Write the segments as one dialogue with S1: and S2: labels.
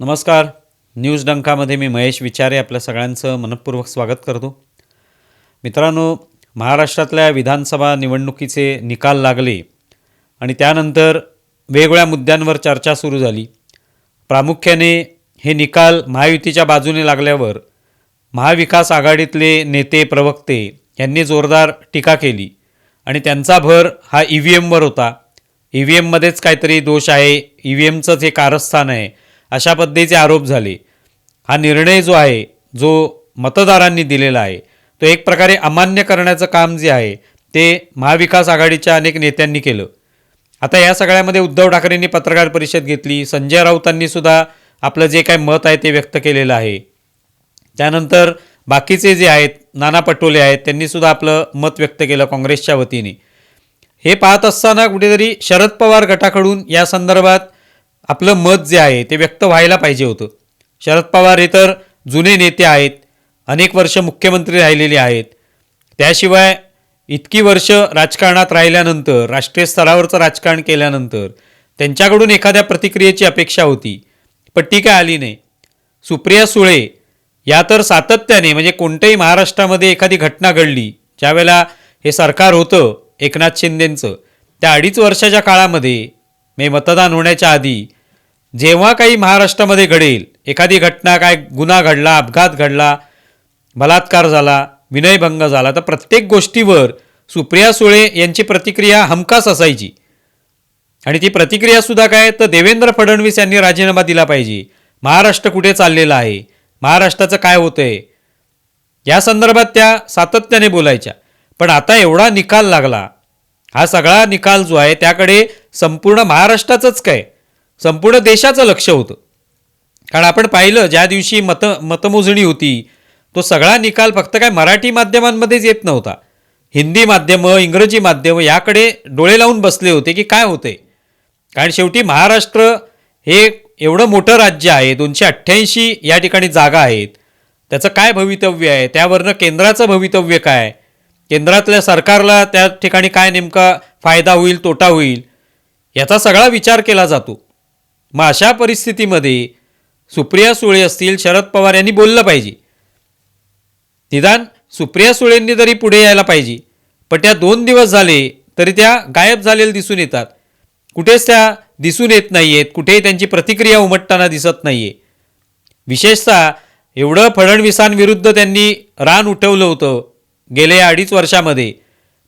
S1: नमस्कार. न्यूज डंकामध्ये मी महेश विचारे आपल्या सगळ्यांचं मनपूर्वक स्वागत करतो. मित्रांनो महाराष्ट्रातल्या विधानसभा निवडणुकीचे निकाल लागले आणि त्यानंतर वेगवेगळ्या मुद्द्यांवर चर्चा सुरू झाली. प्रामुख्याने हे निकाल महायुतीच्या बाजूने लागल्यावर महाविकास आघाडीतले नेते प्रवक्ते यांनी जोरदार टीका केली आणि त्यांचा भर हा ई व्ही एमवर होता. ई व्ही एममध्येच काहीतरी दोष आहे. ई व्ही एमचंच हे कारस्थान आहे. अशा पद्धतीचे आरोप झाले. हा निर्णय जो आहे जो मतदारांनी दिलेला आहे तो एक प्रकारे अमान्य करण्याचं काम जे आहे ते महाविकास आघाडीच्या अनेक नेत्यांनी केलं. आता या सगळ्यामध्ये उद्धव ठाकरेंनी पत्रकार परिषद घेतली संजय राऊतांनी सुद्धा आपलं जे काय मत आहे ते व्यक्त केलेलं आहे. त्यानंतर बाकीचे जे आहेत नाना पटोले आहेत त्यांनी सुद्धा आपलं मत व्यक्त केलं काँग्रेसच्या वतीने. हे पाहत असताना कुठेतरी शरद पवार गटाकडून या संदर्भात आपलं मत जे आहे ते व्यक्त व्हायला पाहिजे होतं. शरद पवार हे तर जुने नेते आहेत अनेक वर्ष मुख्यमंत्री राहिलेले आहेत. त्याशिवाय इतकी वर्ष राजकारणात राहिल्यानंतर राष्ट्रीय स्तरावरचं राजकारण केल्यानंतर त्यांच्याकडून एखाद्या प्रतिक्रियेची अपेक्षा होती पण ती काय आली नाही. सुप्रिया सुळे या तर सातत्याने म्हणजे कोणत्याही महाराष्ट्रामध्ये एखादी घटना घडली ज्यावेळेला हे सरकार होतं एकनाथ शिंदेंचं त्या अडीच वर्षाच्या काळामध्ये मे मतदान होण्याच्या आधी जेव्हा काही महाराष्ट्रामध्ये घडेल एखादी घटना काय गुन्हा घडला अपघात घडला बलात्कार झाला विनयभंग झाला तर प्रत्येक गोष्टीवर सुप्रिया सुळे यांची प्रतिक्रिया हमखास असायची. आणि ती प्रतिक्रियासुद्धा काय तर देवेंद्र फडणवीस यांनी राजीनामा दिला पाहिजे. महाराष्ट्र कुठे चाललेला आहे? महाराष्ट्राचं काय होतं आहे या संदर्भात त्या सातत्याने बोलायच्या. पण आता एवढा निकाल लागला. हा सगळा निकाल जो आहे त्याकडे संपूर्ण महाराष्ट्राचंच काय? संपूर्ण देशाचं लक्ष होतं. कारण आपण पाहिलं ज्या दिवशी मत मतमोजणी होती तो सगळा निकाल फक्त काय मराठी माध्यमांमध्येच येत नव्हता. हिंदी माध्यमं इंग्रजी माध्यमं याकडे डोळे लावून बसले होते की काय होते कारण शेवटी महाराष्ट्र हे एवढं मोठं राज्य आहे दोनशे अठ्ठ्याऐंशी या ठिकाणी जागा आहेत. त्याचं काय भवितव्य आहे? त्यावरनं केंद्राचं भवितव्य काय? केंद्रातल्या सरकारला त्या ठिकाणी काय नेमका फायदा होईल तोटा होईल? याचा सगळा विचार केला जातो. मग अशा परिस्थितीमध्ये सुप्रिया सुळे असतील शरद पवार यांनी बोललं पाहिजे. निदान सुप्रिया सुळेंनी तरी पुढे यायला पाहिजे. पण त्या दोन दिवस झाले तरी त्या गायब झालेल्या दिसून येतात. कुठेच त्या दिसून येत नाही आहेत कुठेही त्यांची प्रतिक्रिया उमटताना दिसत नाही आहे विशेषतः एवढं फडणवीसांविरुद्ध त्यांनी रान उठवलं होतं गेल्या अडीच वर्षामध्ये.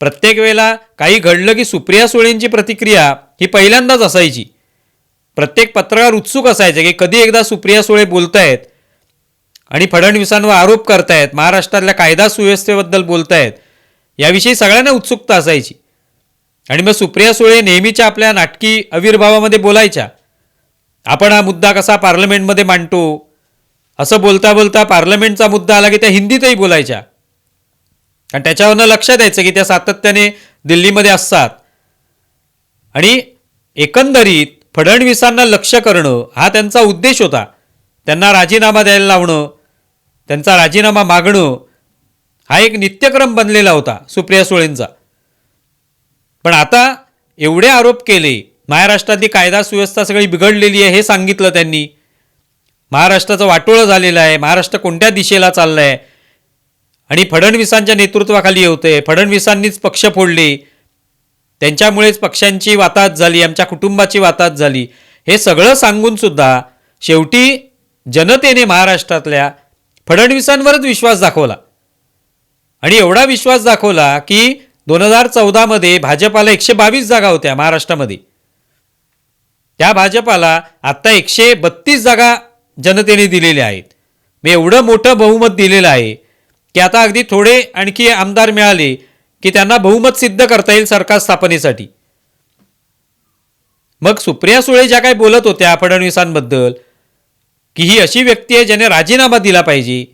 S1: प्रत्येक वेळेला काही घडलं की सुप्रिया सुळेंची प्रतिक्रिया ही पहिल्यांदाच असायची. प्रत्येक पत्रकार उत्सुक असायचे की कधी एकदा सुप्रिया सुळे बोलतायत आणि फडणवीसांवर आरोप करतायत महाराष्ट्रातल्या कायदा सुव्यवस्थेबद्दल बोलतायत याविषयी सगळ्यांना उत्सुकता असायची. आणि मग सुप्रिया सुळे नेहमीच्या आपल्या नाटकी आविर्भावामध्ये बोलायच्या. आपण हा मुद्दा कसा पार्लमेंटमध्ये मांडतो? असं बोलता बोलता पार्लमेंटचा मुद्दा आला की त्या हिंदीतही बोलायच्या. आणि त्याच्यावरनं लक्ष द्यायचं की त्या सातत्याने दिल्लीमध्ये असतात. आणि एकंदरीत फडणवीसांना लक्ष करणं हा त्यांचा उद्देश होता. त्यांना राजीनामा द्यायला लावणं त्यांचा राजीनामा मागणं हा एक नित्यक्रम बनलेला होता सुप्रिया सुळेंचा. पण आता एवढे आरोप केले महाराष्ट्रातली कायदा सुव्यवस्था सगळी बिघडलेली आहे हे सांगितलं त्यांनी. महाराष्ट्राचं वाटोळं झालेलं आहे महाराष्ट्र कोणत्या दिशेला चाललं आहे आणि फडणवीसांच्या नेतृत्वाखाली होते फडणवीसांनीच पक्ष फोडले त्यांच्यामुळेच पक्ष्यांची वाताहत झाली आमच्या कुटुंबाची वाताहत झाली. हे सगळं सांगून सुद्धा शेवटी जनतेने महाराष्ट्रातल्या फडणवीसांवरच विश्वास दाखवला. आणि एवढा विश्वास दाखवला की दोन हजार चौदामध्ये भाजपाला एकशे बावीस जागा होत्या महाराष्ट्रामध्ये. त्या भाजपाला आत्ता एकशे बत्तीस जागा जनतेने दिलेल्या आहेत. मी एवढं मोठं बहुमत दिलेलं आहे की आता अगदी थोडे आणखी आमदार मिळाले की त्यांना बहुमत सिद्ध करता येईल सरकार स्थापनेसाठी. मग सुप्रिया सुळे ज्या काही बोलत होत्या फडणवीसांबद्दल की ही अशी व्यक्ती आहे ज्याने राजीनामा दिला पाहिजे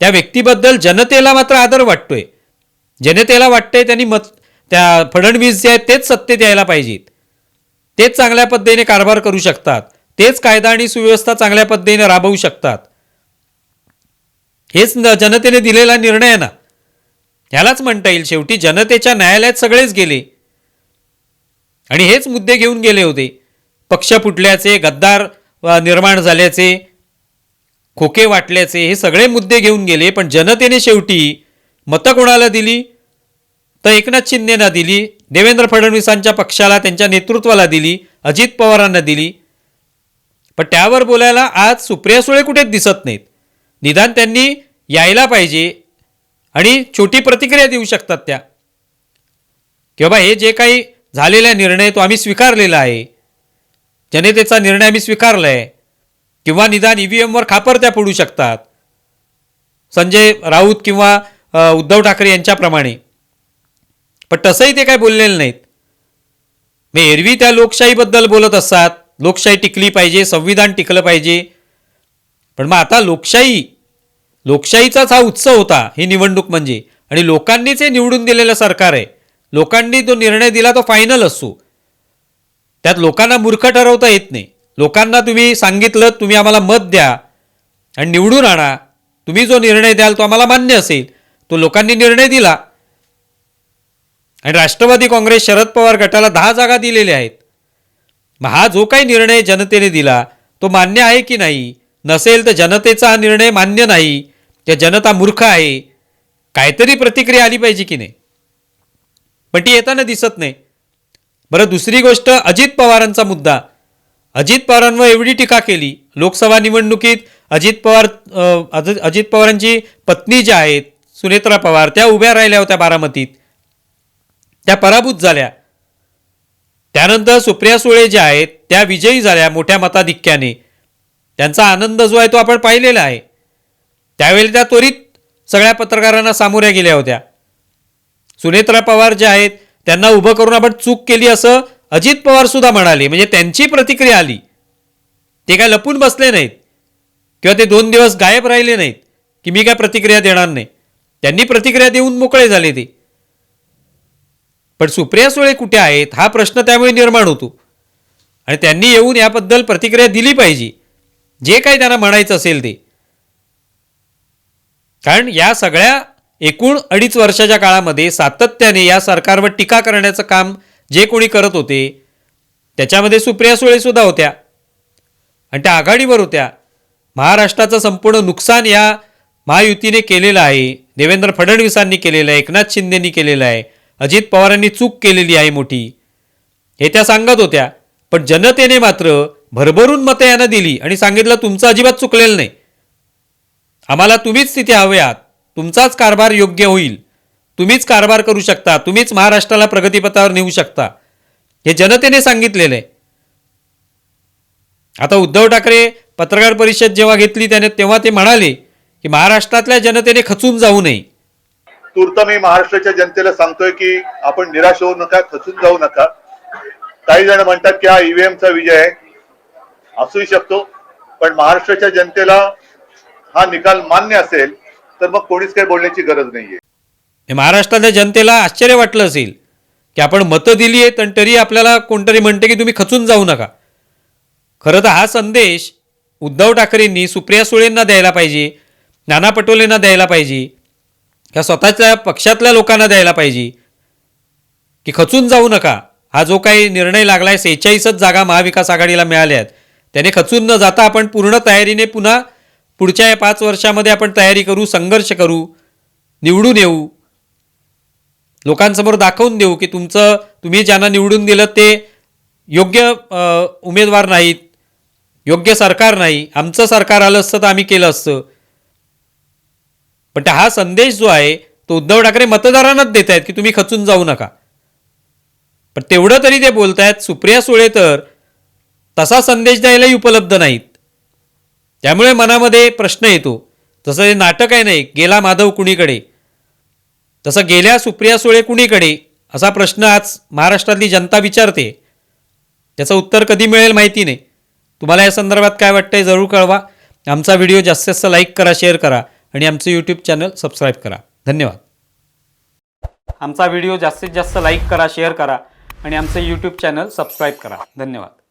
S1: त्या व्यक्तीबद्दल जनतेला मात्र आदर वाटतोय. जनतेला वाटतंय त्यांनी मत त्या फडणवीस जे आहेत तेच सत्तेत यायला पाहिजेत. तेच चांगल्या पद्धतीने कारभार करू शकतात. तेच कायदा आणि सुव्यवस्था चांगल्या पद्धतीने राबवू शकतात. हेच जनतेने दिलेला निर्णय आहे ना. ह्यालाच म्हणता येईल. शेवटी जनतेच्या न्यायालयात सगळेच गेले. आणि हेच मुद्दे घेऊन गेले होते. पक्ष फुटल्याचे गद्दार निर्माण झाल्याचे खोके वाटल्याचे हे सगळे मुद्दे घेऊन गेले. पण जनतेने शेवटी मतं कोणाला दिली? तर एकनाथ शिंदेना दिली. देवेंद्र फडणवीसांच्या पक्षाला त्यांच्या नेतृत्वाला दिली. अजित पवारांना दिली. पण त्यावर बोलायला आज सुप्रिया सुळे कुठेच दिसत नाहीत. निदान त्यांनी यायला पाहिजे. आणि छोटी प्रतिक्रिया देऊ शकतात त्या. की बाबा हे जे काही झालेला निर्णय तो आम्ही स्वीकारलेला आहे. जनतेचा निर्णय आम्ही स्वीकारला आहे किंवा निदान ई व्ही एमवर खापर त्या पडू शकतात. संजय राऊत किंवा उद्धव ठाकरे यांच्याप्रमाणे. पण तसंही ते काय बोललेले नाहीत. मग एरवी त्या लोकशाहीबद्दल बोलत असतात. लोकशाही टिकली पाहिजे संविधान टिकलं पाहिजे. पण मग आता लोकशाही लोकशाहीचाच हा उत्सव होता ही निवडणूक म्हणजे. आणि लोकांनीच हे निवडून दिलेलं सरकार आहे. लोकांनी जो निर्णय दिला तो फायनल असतो त्यात लोकांना मूर्ख ठरवता येत नाही. लोकांना तुम्ही सांगितलं तुम्ही आम्हाला मत द्या आणि निवडून आणा. तुम्ही जो निर्णय द्याल तो आम्हाला मान्य असेल. तो लोकांनी निर्णय दिला. आणि राष्ट्रवादी काँग्रेस शरद पवार गटाला दहा जागा दिलेल्या आहेत. मग हा जो काही निर्णय जनतेने दिला तो मान्य आहे की नाही? नसेल तर जनतेचा हा निर्णय मान्य नाही. त्या जनता मूर्ख आहे काहीतरी प्रतिक्रिया आली पाहिजे की नाही? पण ती येताना दिसत नाही. बरं दुसरी गोष्ट अजित पवारांचा मुद्दा. अजित पवारांवर एवढी टीका केली. लोकसभा निवडणुकीत अजित पवार अज- अजित पवारांची पत्नी ज्या आहेत सुनेत्रा पवार त्या उभ्या राहिल्या होत्या बारामतीत. त्या पराभूत झाल्या. त्यानंतर सुप्रिया सुळे ज्या आहेत त्या विजयी झाल्या मोठ्या मताधिक्याने. त्यांचा आनंद जो आहे तो आपण पाहिलेला आहे. त्यावेळी त्या त्वरित सगळ्या पत्रकारांना सामोऱ्या गेल्या होत्या. सुनेत्रा पवार ज्या आहेत त्यांना उभं करून आपण चूक केली असं अजित पवार सुद्धा म्हणाले. म्हणजे त्यांची प्रतिक्रिया आली. ते काय लपून बसले नाहीत. किंवा ते दोन दिवस गायब राहिले नाहीत की मी काय प्रतिक्रिया देणार नाही. त्यांनी प्रतिक्रिया देऊन मोकळे झाले ते. पण सुप्रिया सुळे कुठे आहेत हा प्रश्न त्यामुळे निर्माण होतो. आणि त्यांनी येऊन याबद्दल प्रतिक्रिया दिली पाहिजे. जे काही त्यांना म्हणायचं असेल ते. कारण या सगळ्या एकूण अडीच वर्षाच्या काळामध्ये सातत्याने या सरकारवर टीका करण्याचं काम जे कोणी करत होते त्याच्यामध्ये सुप्रिया सुळेसुद्धा होत्या. आणि त्या आघाडीवर होत्या. महाराष्ट्राचं संपूर्ण नुकसान या महायुतीने केलेलं आहे. देवेंद्र फडणवीसांनी केलेलं आहे. एकनाथ शिंदेनी केलेलं आहे. अजित पवारांनी चूक केलेली आहे मोठी. हे त्या सांगत होत्या. पण जनतेने मात्र भरभरून मतं यांना दिली आणि सांगितलं तुमचं अजिबात चुकलेलं नाही. आम्हाला तुम्हीच तिथे हवे आहात तुमचाच कारभार योग्य होईल. तुम्हीच कारभार करू शकता. तुम्हीच महाराष्ट्राला प्रगतीपथावर नेऊ शकता. हे जनतेने सांगितलेलं. आहे आता उद्धव ठाकरे पत्रकार परिषद जेव्हा घेतली त्याने तेव्हा ते म्हणाले की महाराष्ट्रातल्या जनतेने खचून जाऊ नये.
S2: तूर्त मी महाराष्ट्राच्या जनतेला सांगतोय की आपण निराश होऊ नका खचून जाऊ नका. काही जण म्हणतात की हा ईव्हीएमचा विजय आहे. असूही शकतो. पण महाराष्ट्राच्या जनतेला हा निकाल मान्य असेल तर मग कोणीच काही बोलण्याची गरज नाहीये.
S1: हे महाराष्ट्रातल्या जनतेला आश्चर्य वाटलं असेल की आपण मतं दिली आहेत आणि तरी आपल्याला कोणतरी म्हणते की तुम्ही खचून जाऊ नका. खरं तर हा संदेश उद्धव ठाकरेंनी सुप्रिया सुळेंना द्यायला पाहिजे नाना पटोलेंना द्यायला पाहिजे या स्वतःच्या पक्षातल्या लोकांना द्यायला पाहिजे की खचून जाऊ नका. हा जो काही निर्णय लागला आहे सेहेचाळीसच जागा महाविकास आघाडीला मिळाल्या आहेत त्याने खचून न जाता आपण पूर्ण तयारीने पुन्हा पुढच्या या पाच वर्षामध्ये आपण तयारी करू संघर्ष करू निवडून येऊ. लोकांसमोर दाखवून देऊ की तुमचं तुम्ही ज्यांना निवडून दिलं ते योग्य उमेदवार नाहीत योग्य सरकार नाही. आमचं सरकार आलं असतं तर आम्ही केलं असतं. पण हा संदेश जो आहे तो उद्धव ठाकरे मतदारांनाच देत आहेत की तुम्ही खचून जाऊ नका. पण तेवढं तरी ते बोलत आहेत सुप्रिया सुळे तर तसा संदेश द्यायलाही उपलब्ध नाहीत. त्यामुळे मनामध्ये प्रश्न येतो. तसं हे नाटक आहे नाही गेला माधव कुणीकडे? तसं गेल्या सुप्रिया सुळे कुणीकडे? असा प्रश्न आज महाराष्ट्रातली जनता विचारते. त्याचं उत्तर कधी मिळेल माहिती नाही. तुम्हाला या संदर्भात काय वाटतंय जरूर कळवा. आमचा व्हिडिओ जास्तीत जास्त लाईक करा शेअर करा आणि आमचं यूट्यूब चॅनल सबस्क्राईब करा. धन्यवाद. आमचा व्हिडिओ जास्तीत जास्त लाईक करा शेअर करा आणि आमचं यूट्यूब चॅनल सबस्क्राईब करा. धन्यवाद.